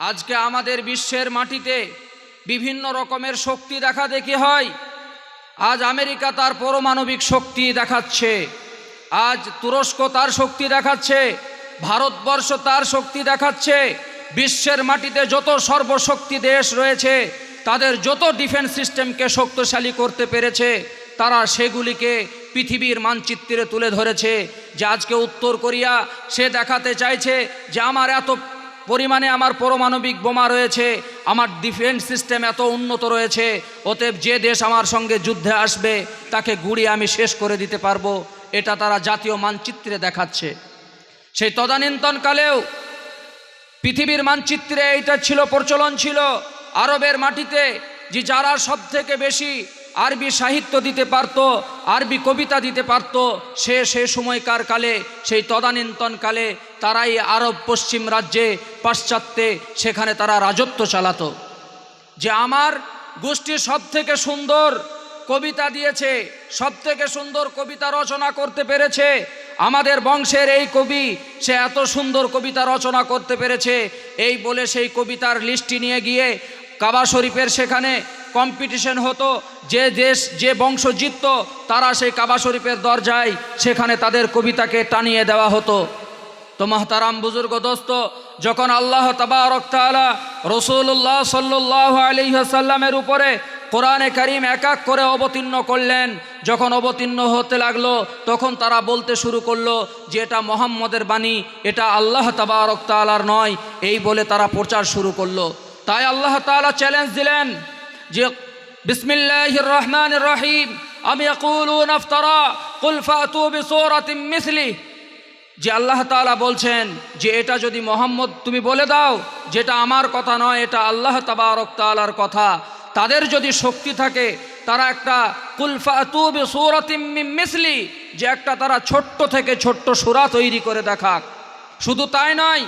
আজকে আমাদের বিশ্বের মাটিতে বিভিন্ন রকমের শক্তি দেখা দেখি হয়? আজ আমেরিকা তার পারমাণবিক শক্তি দেখাচ্ছে। আজ তুরস্ক তার শক্তি দেখাচ্ছে। ভারতবর্ষ তার শক্তি দেখাচ্ছে। বিশ্বের মাটিতে যত সর্বশক্তি দেশ রয়েছে, তাদের যত ডিফেন্স সিস্টেমকে শক্তিশালী করতে পেরেছে, তারা সেগুলিকে পৃথিবীর মানচিত্রে তুলে ধরেছে। যে আজকে উত্তর কোরিয়া সে দেখাতে চাইছে যে, আমার এত পরিমাণে আমার পারমাণবিক বোমা রয়েছে, আমার ডিফেন্স সিস্টেম এত উন্নত রয়েছে, অতএব যে দেশ আমার সঙ্গে যুদ্ধে আসবে, তাকে গুড়িয়ে আমি শেষ করে দিতে পারব। এটা তারা জাতীয় মানচিত্রে দেখাচ্ছে। সেই তদানীন্তনকালেও পৃথিবীর মানচিত্রে এইটা ছিল প্রচলন ছিল। আরবের মাটিতে, যে যারা সব থেকে বেশি আরবি সাহিত্য দিতে পারত, আরবি কবিতা দিতে পারত, সে সে সময়কার কালে, সেই তদানীন্তন কালে তারাই আরব পশ্চিম রাজ্যে পাশ্চাত্যে সেখানে তারা রাজত্ব চালাতো। যে আমার গোষ্ঠী সব থেকে সুন্দর কবিতা দিয়েছে সব থেকে সুন্দর কবিতা রচনা করতে পেরেছে, আমাদের বংশের এই কবি, সে এত সুন্দর কবিতা রচনা করতে পেরেছে, এই বলে সেই কবিতার লিস্টটি নিয়ে গিয়ে কাবা শরীফের সেখানে কম্পিটিশন হতো, যে দেশ, যে বংশ জিতত, তারা সেই কাবা শরীফের দরজায় সেখানে তাদের কবিতাকে টানিয়ে দেওয়া হতো। তো মহতারাম বুজুর্গ দোস্ত, যখন আল্লাহ তাআলা রসুল্লাহ সাল্লাহ আলিহাসাল্লামের উপরে কোরআনে করিম এক এক করে অবতীর্ণ করলেন, যখন অবতীর্ণ হতে লাগল, তখন তারা বলতে শুরু করল যে এটা মোহাম্মদের বাণী, এটা আল্লাহ তাবারক তালার নয়, এই বলে তারা প্রচার শুরু করল। তাই আল্লাহ তাআলা চ্যালেঞ্জ দিলেন যে বিসমিল্লাহ রহমান রহিম, আমি আকুলুন আফতারা কুল ফাতু বিসূরাতিন মিসলি। যে আল্লাহ তাআলা বলছেন যে, এটা যদি মোহাম্মদ তুমি বলে দাও, যেটা আমার কথা নয়, এটা আল্লাহ তাবারক তাআলার কথা। তাদের যদি শক্তি থাকে, তারা একটা কুলফাতুবি মিসলি, যে একটা তারা ছোট্ট থেকে ছোট্ট সুরা তৈরি করে দেখাক। শুধু তাই নয়,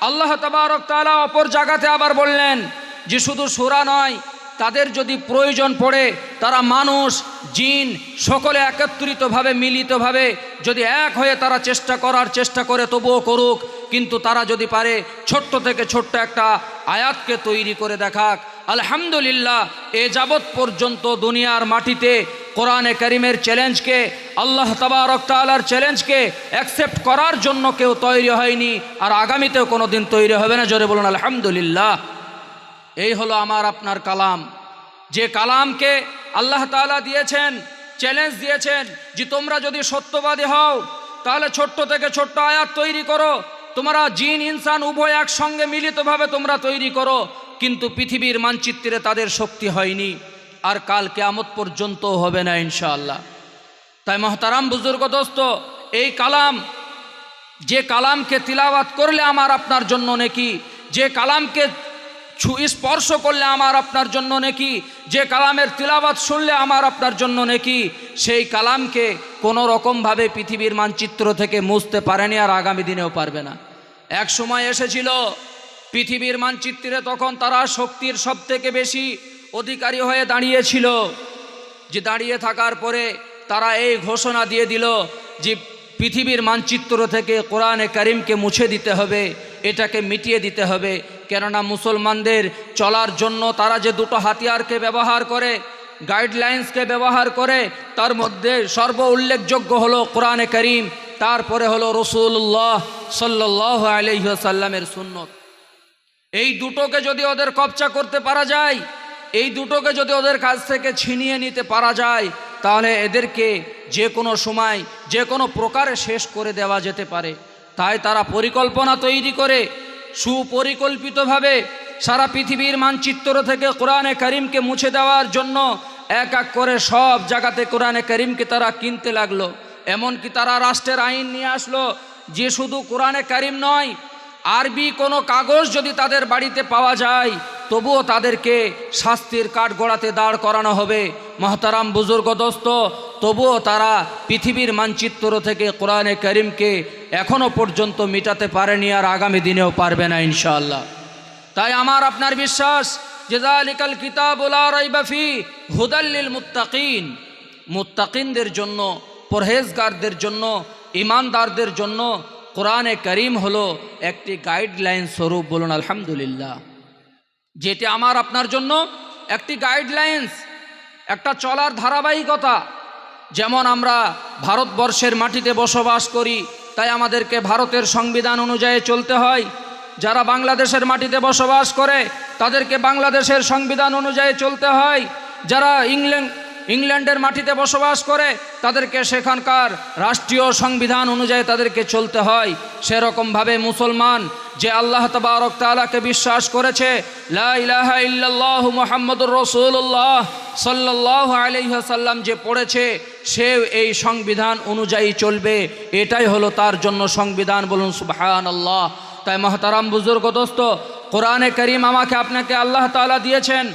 আল্লাহ তাবারক তাআলা অপর জায়গাতে আবার বললেন যে, শুধু সুরা নয় তাদের যদি প্রয়োজন পড়ে, তারা মানুষ, জিন, সকলে একত্রিতভাবে, মিলিতভাবে যদি এক হয়ে তারা চেষ্টা করার চেষ্টা করে, তবুও করুক। কিন্তু তারা যদি পারে, ছোট্ট থেকে ছোট্ট একটা আয়াতকে তৈরি করে দেখাক। আলহামদুলিল্লাহ, এ যাবৎ পর্যন্ত দুনিয়ার মাটিতে কোরআনে করিমের চ্যালেঞ্জকে, আল্লাহ তাবারক তালার চ্যালেঞ্জকে অ্যাকসেপ্ট করার জন্য কেউ তৈরি হয়নি। আর আগামীতেও কোনো দিন তৈরি হবে না। জোরে বলুন, আলহামদুলিল্লাহ। এই হলো আমার আপনার কালাম। যে কালামকে আল্লাহ তাআলা দিয়েছেন চ্যালেঞ্জ দিয়েছেন যে তোমরা যদি সত্যবাদী হও, তাহলে ছোট্ট থেকে ছোট্ট আয়াত তৈরি করো। তোমরা জিন, ইনসান উভয় একসঙ্গে মিলিতভাবে তোমরা তৈরি করো, কিন্তু পৃথিবীর মানচিত্রে তাদের শক্তি হয়নি। আর কাল কেয়ামত পর্যন্ত হবে না, ইনশাআল্লাহ। তাই মহতারাম বুজুর্গ দোস্ত, এই কালাম, যে কালামকে তিলাওয়াত করলে আমার আপনার জন্য নেকি, যে কালামকে স্পর্শ করলে আমার আপনার জন্য নেকি? যে কালামের তিলাবাত শুনলে আমার আপনার জন্য নেকি? সেই কালামকে কোনো রকমভাবে পৃথিবীর মানচিত্র থেকে মুছতে পারেনি আর আগামী দিনেও পারবে না। এক সময় এসেছিল, পৃথিবীর মানচিত্রে তখন তারা শক্তির সব থেকে বেশি অধিকারী হয়ে দাঁড়িয়েছিল। যে দাঁড়িয়ে থাকার পরে তারা এই ঘোষণা দিয়ে দিল যে পৃথিবীর মানচিত্র থেকে কোরআনে করিমকে মুছে দিতে হবে, এটাকে মিটিয়ে দিতে হবে। কেননা মুসলমানদের চলার জন্য তারা যে দুটো হাতিয়ারকে ব্যবহার করে গাইডলাইন্সকে ব্যবহার করে, তার মধ্যে সর্ব উল্লেখযোগ্য হলো কোরআনে করিম, তারপরে হলো রসুল্লাহ সাল্লাহ আলহ্লামের সুন্নত। এই দুটোকে যদি ওদের কবচা করতে পারা যায়, এই দুটোকে যদি ওদের কাছ থেকে ছিনিয়ে নিতে পারা যায়, তাহলে এদেরকে যে কোনো সময়, যে কোনো প্রকারে শেষ করে দেওয়া যেতে পারে। তাই তারা পরিকল্পনা তৈরি করে সুপরিকল্পিতভাবে সারা পৃথিবীর মানচিত্র থেকে কোরআনে করিমকে মুছে দেওয়ার জন্য এক এক করে সব জায়গাতে কোরআনে করিমকে তারা কিনতে লাগল। এমনকি তারা রাষ্ট্রের আইন নিয়ে আসলো যে শুধু কোরআনে করিম নয়, আরবি কোনো কাগজ যদি তাদের বাড়িতে পাওয়া যায়, তবুও তাদেরকে শাস্তির কাঠ গড়াতে দাঁড় করানো হবে। মহতারাম বুজুর্গ দোস্ত তবুও তারা পৃথিবীর মানচিত্র থেকে কোরআনে করিমকে এখনও পর্যন্ত মিটাতে পারেনি আর আগামী দিনেও পারবে না ইনশাআল্লাহ। তাই আমার আপনার বিশ্বাস জেদালিকাল কিতাবুলাফি হুদাল্লিল মুত্তাকিন। মুত্তাকিনদের জন্য, পরহেজগারদের জন্য ইমানদারদের জন্য কোরআনে করিম হলো একটি গাইডলাইন স্বরূপ বলুন আলহামদুলিল্লাহ। যেটি আমার আপনার জন্য একটি গাইডলাইন্স একটা চলার ধারাবাহিকতা যেমন আমরা ভারতবর্ষের মাটিতে বসবাস করি, তাই আমাদেরকে ভারতের সংবিধান অনুযায়ী চলতে হয়। যারা বাংলাদেশের মাটিতে বসবাস করে, তাদেরকে বাংলাদেশের সংবিধান অনুযায়ী চলতে হয়। যারা ইংল্যান্ড, ইংল্যান্ডের মাটিতে বসবাস করে, তাদেরকে সেখানকার রাষ্ট্রীয় সংবিধান অনুযায়ী তাদেরকে চলতে হয়। সেরকমভাবে মুসলমান যে আল্লাহ তবারক তালাকে বিশ্বাস করেছে সাল্লাল্লাহু আলাইহি ওয়াসাল্লাম যে পড়েছে, সে এই সংবিধান অনুযায়ী চলবে। এটাই হলো তার জন্য সংবিধান। বলুন, সুবহানাল্লাহ। তাই মহতারাম বুজুর্গ দোস্ত, কোরআনে করিম আমাকে আপনাকে আল্লাহ তাআলা দিয়েছেন।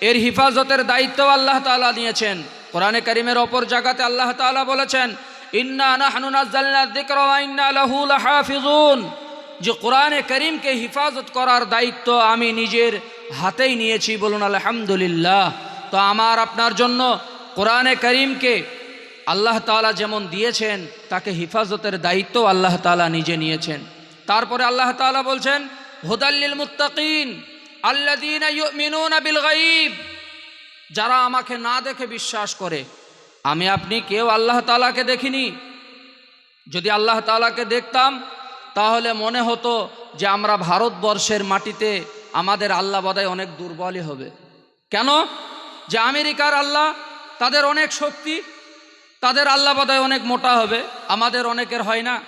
এর হিফাজতের দায়িত্ব আল্লাহ তাআলা নিয়েছেন। কোরআনে করিমের অপর জায়গাতে আল্লাহ তাআলা বলেছেন, ইন্না নাহনু নাযালনা যিকরা ওয়া ইন্না লাহু লাহাফিজুন যে কোরআনে করিমকে হিফাজত করার দায়িত্ব আমি নিজের হাতেই নিয়েছি। বলুন, আলহামদুলিল্লাহ। তো আমার আপনার জন্য কোরআনে করিমকে আল্লাহ তাআলা যেমন দিয়েছেন, তাকে হিফাজতের দায়িত্ব আল্লাহ তাআলা নিজে নিয়েছেন। তারপরে আল্লাহ তাআলা বলছেন হুদাল্লিল মুত্তাকিন আল্লাযীনা ইউমিনুনা বিল যারা আমাকে না দেখে বিশ্বাস করে, আমি আপনি কেউ আল্লাহ তাআলাকে দেখিনি। যদি আল্লাহ তাআলাকে দেখতাম তাহলে মনে হতো যে আমরা ভারতবর্ষের মাটিতে আমাদের আল্লাহ বাদায় অনেক দুর্বলই হবে। কেন? যে আমেরিকার আল্লাহ তাদের অনেক শক্তি, তাদের আল্লাহ বাদায় অনেক মোটা হবে, আমাদের অনেকের হয় না।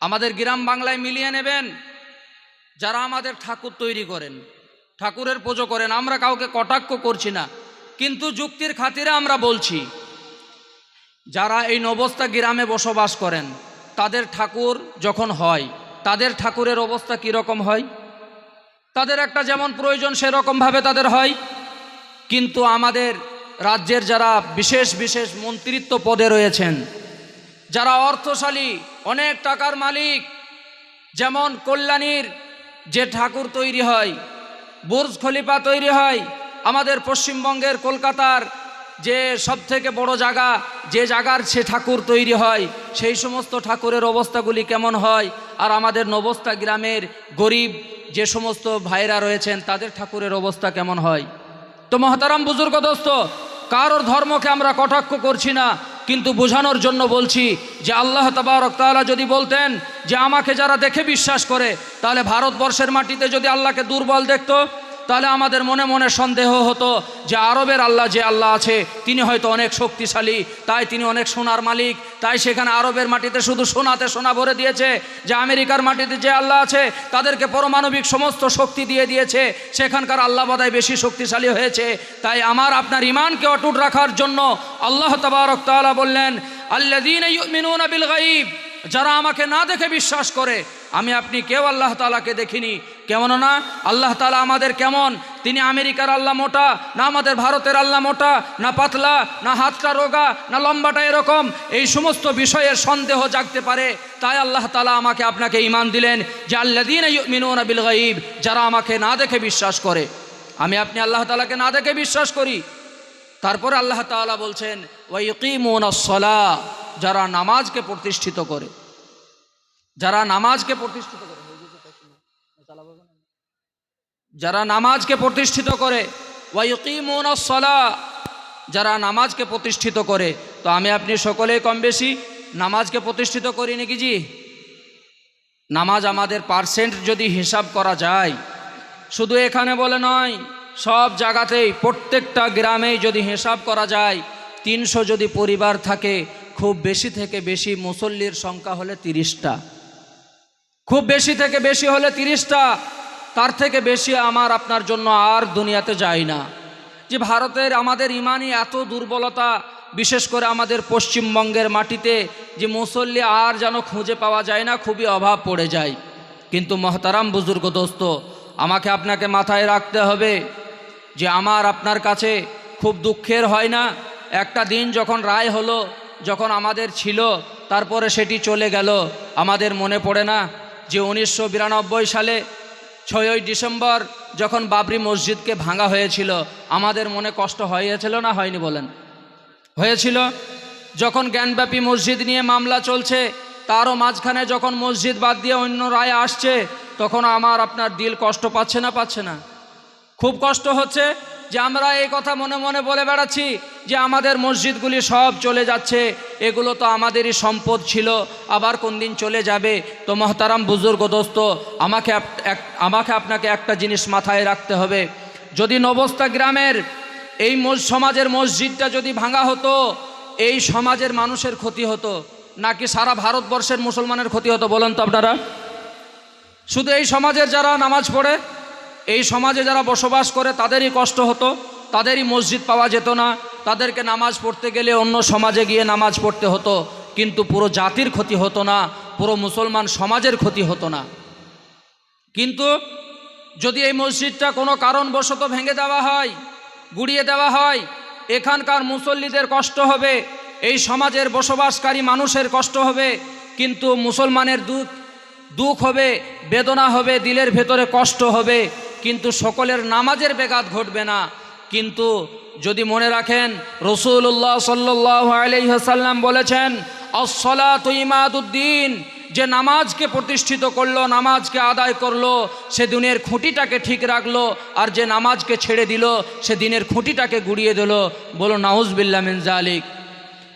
আমাদের গ্রাম বাংলায় মিলিয়ে নেবেন, যারা আমাদের ঠাকুর তৈরি করেন, ঠাকুরের পুজো করেন, আমরা কাউকে কটাক্ষ করছি না। কিন্তু যুক্তির খাতিরে আমরা বলছি, যারা এই নবস্থা গ্রামে বসবাস করেন তাদের ঠাকুর যখন হয়, তাদের ঠাকুরের অবস্থা কীরকম হয়? তাদের একটা যেমন প্রয়োজন সেরকমভাবে তাদের হয়। কিন্তু আমাদের রাজ্যের যারা বিশেষ বিশেষ মন্ত্রিত্ব পদে রয়েছেন, যারা অর্থশালী, অনেক টাকার মালিক, যেমন কল্যাণীর যে ঠাকুর তৈরি হয়, বুর্জ খলিফা তৈরি হয়, আমাদের পশ্চিমবঙ্গের কলকাতার যে সব থেকে বড় জায়গা যে জায়গার সে ঠাকুর তৈরি হয়, সেই সমস্ত ঠাকুরের অবস্থাগুলি কেমন হয়? আর আমাদের নবস্থা গ্রামের গরিব যে সমস্ত ভাইরা রয়েছেন, তাদের ঠাকুরের অবস্থা কেমন হয়? তো মহাতারাম বুজুর্গ দোস্ত, কারোর ধর্মকে আমরা কটাক্ষ করছি না, কিন্তু বোঝানোর জন্য বলছি যে আল্লাহ তাবারক তাআলা যদি বলতেন যে আমাকে যারা দেখে বিশ্বাস করে, তাহলে ভারতবর্ষের মাটিতে যদি আল্লাহকে দুর্বল দেখতো তাহলে আমাদের মনে মনে সন্দেহ হতো যে আরবের আল্লাহ যে আল্লাহ আছে, তিনি হয়তো অনেক শক্তিশালী, তাই তিনি অনেক সোনার মালিক, তাই সেখানে আরবের মাটিতে শুধু সোনাতে সোনা ভরে দিয়েছে, যে আমেরিকার মাটিতে যে আল্লাহ আছে, তাদেরকে পরমাণবিক সমস্ত শক্তি দিয়ে দিয়েছে, সেখানকার আল্লাহ বাদায় বেশি শক্তিশালী হয়েছে। তাই আমার আপনার ইমানকে অটুট রাখার জন্য আল্লাহ তাবারক তাআলা বললেন বিল গায়ব যারা আমাকে না দেখে বিশ্বাস করে আমি আপনি কেউ আল্লাহ তালাকে দেখিনি। কেমন না? আল্লাহ তালা আমাদের কেমন? তিনি আমেরিকার আল্লাহ মোটা, না আমাদের ভারতের আল্লাহ মোটা, না পাতলা, না হাতটা রোগা, না লম্বাটা এরকম। এই সমস্ত বিষয়ের সন্দেহ জাগতে পারে। তাই আল্লাহ তালা আমাকে আপনাকে ইমান দিলেন যে আল্লাদিন মিনুন বিল গাইব যারা আমাকে না দেখে বিশ্বাস করে। আমি আপনি আল্লাহ তালাকে না দেখে বিশ্বাস করি। তারপরে আল্লাহ তাআলা বলছেন ওয়াইকিমুন সলা যারা নামাজকে প্রতিষ্ঠিত করে। যারা নামাজকে প্রতিষ্ঠিত করে যারা নামাজকে প্রতিষ্ঠিত করে ওয়াইকিমুন সলা, যারা নামাজকে প্রতিষ্ঠিত করে, তো আমি আপনি সকলেই কম বেশি নামাজকে প্রতিষ্ঠিত করি নাকি জি? নামাজ আমাদের পার্সেন্ট যদি হিসাব করা যায়, শুধু এখানে বলে নয়, সব জায়গাতেই প্রত্যেকটা গ্রামেই যদি হিসাব করা যায়, তিনশো যদি পরিবার থাকে, খুব বেশি থেকে বেশি মুসল্লির সংখ্যা হলে তিরিশটা। খুব বেশি থেকে বেশি হলে তিরিশটা, তার থেকে বেশি আমার আপনার জন্য আর দুনিয়াতে যায় না। যে ভারতের আমাদের ইমানই এত দুর্বলতা, বিশেষ করে আমাদের পশ্চিমবঙ্গের মাটিতে, যে মুসল্লি আর যেন খুঁজে পাওয়া যায় না, খুবই অভাব পড়ে যায়। কিন্তু মহতারাম বুজুর্গ দোস্ত, আমাকে আপনাকে মাথায় রাখতে হবে যে আমার আপনার কাছে খুব দুঃখের হয় না। একটা দিন যখন রায় হলো, যখন আমাদের ছিল, তারপরে সেটি চলে গেল, আমাদের মনে পড়ে না। যে উনিশশো বিরানব্বই সালে ছয়ই ডিসেম্বর যখন বাবরি মসজিদকে ভাঙা হয়েছিল, আমাদের মনে কষ্ট হয়েছিল না হয়নি বলেন? হয়েছিল। যখন জ্ঞানব্যাপী মসজিদ নিয়ে মামলা চলছে, তারও মাঝখানে যখন মসজিদ বাদ দিয়ে অন্য রায় আসছে, তখন আমার আপনার দিল কষ্ট পাচ্ছে না পাচ্ছে না। খুব কষ্ট হচ্ছে যে আমরা এই কথা মনে মনে বলে বেড়াচ্ছি যে আমাদের মসজিদগুলি সব চলে যাচ্ছে, এগুলো তো আমাদেরই সম্পদ ছিল, আবার কোন দিন চলে যাবে? তো মহতারাম বুজুর্গ, দোস্ত, আমাকে আমাকে আপনাকে একটা জিনিস মাথায় রাখতে হবে। যদি নবস্তা গ্রামের এই সমাজের মসজিদটা যদি ভাঙা হতো, এই সমাজের মানুষের ক্ষতি হতো, নাকি সারা ভারতবর্ষের মুসলমানের ক্ষতি হতো বলেন তো আপনারা? শুধু এই সমাজের যারা নামাজ পড়ে এই সমাজে যারা বসবাস করে, তাদেরই কষ্ট হতো, তাদেরই মসজিদ পাওয়া যেত না। তাদেরকে নামাজ পড়তে গেলে অন্য সমাজে গিয়ে নামাজ পড়তে হতো। কিন্তু পুরো জাতির ক্ষতি হতো না, পুরো মুসলমান সমাজের ক্ষতি হতো না। কিন্তু যদি এই মসজিদটা কোনো কারণবশত ভেঙে দেওয়া হয়, গুড়িয়ে দেওয়া হয়, এখানকার মুসল্লিদের কষ্ট হবে, এই সমাজের বসবাসকারী মানুষের কষ্ট হবে, কিন্তু মুসলমানের দুঃখ দুঃখ হবে, বেদনা হবে, দিলের ভেতরে কষ্ট হবে, কিন্তু সকলের নামাজের বেগাত ঘটবে না। কিন্তু যদি মনে রাখেন রসুল্লাহ সাল্লাহ আলহাসাল্লাম বলেছেন অসলা তুইমাদুদ্দিন যে নামাজকে প্রতিষ্ঠিত করল, নামাজকে আদায় করল, সে দিনের খুঁটিটাকে ঠিক রাখল, আর যে নামাজকে ছেড়ে দিল, সে দিনের খুঁটিটাকে গুড়িয়ে দিল। বলো নাউজবিল্লা মিন জালিক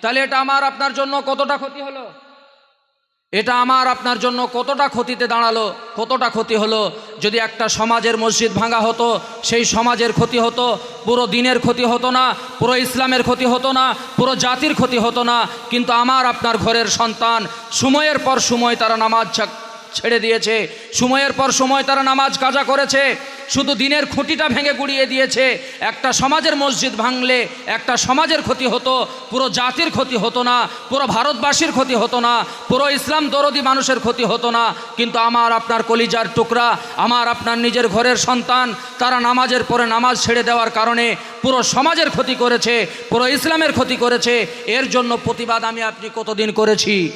তাহলে এটা আমার, আপনার জন্য কতটা ক্ষতি হলো? এটা আমার আপনার জন্য কতটা ক্ষতিতে দাঁড়াল, কতটা ক্ষতি হলো? যদি একটা সমাজের মসজিদ ভাঙা হতো, সেই সমাজের ক্ষতি হতো, পুরো দিনের ক্ষতি হতো না, পুরো ইসলামের ক্ষতি হতো না, পুরো জাতির ক্ষতি হতো না, কিন্তু আমার আপনার ঘরের সন্তান, সময়ের পর সময় তারা নামাজ ছেড়ে দিয়েছে। সময়ের পর সময় তারা নামাজ কাজা করেছে। শুধু দিনের খুঁটিটা ভেঙে গুড়িয়ে দিয়েছে। একটা সমাজের মসজিদ ভাঙলে একটা সমাজের ক্ষতি হতো, পুরো জাতির ক্ষতি হতো না, পুরো ভারতবাসীর ক্ষতি হতো না, পুরো ইসলাম দরদি মানুষের ক্ষতি হতো না। কিন্তু আমার আপনার কলিজার টুকরা, আমার আপনার নিজের ঘরের সন্তান, তারা নামাজের পরে নামাজ ছেড়ে দেওয়ার কারণে পুরো সমাজের ক্ষতি করেছে, পুরো ইসলামের ক্ষতি করেছে। এর জন্য প্রতিবাদ আমি আপনি কতদিন করেছি?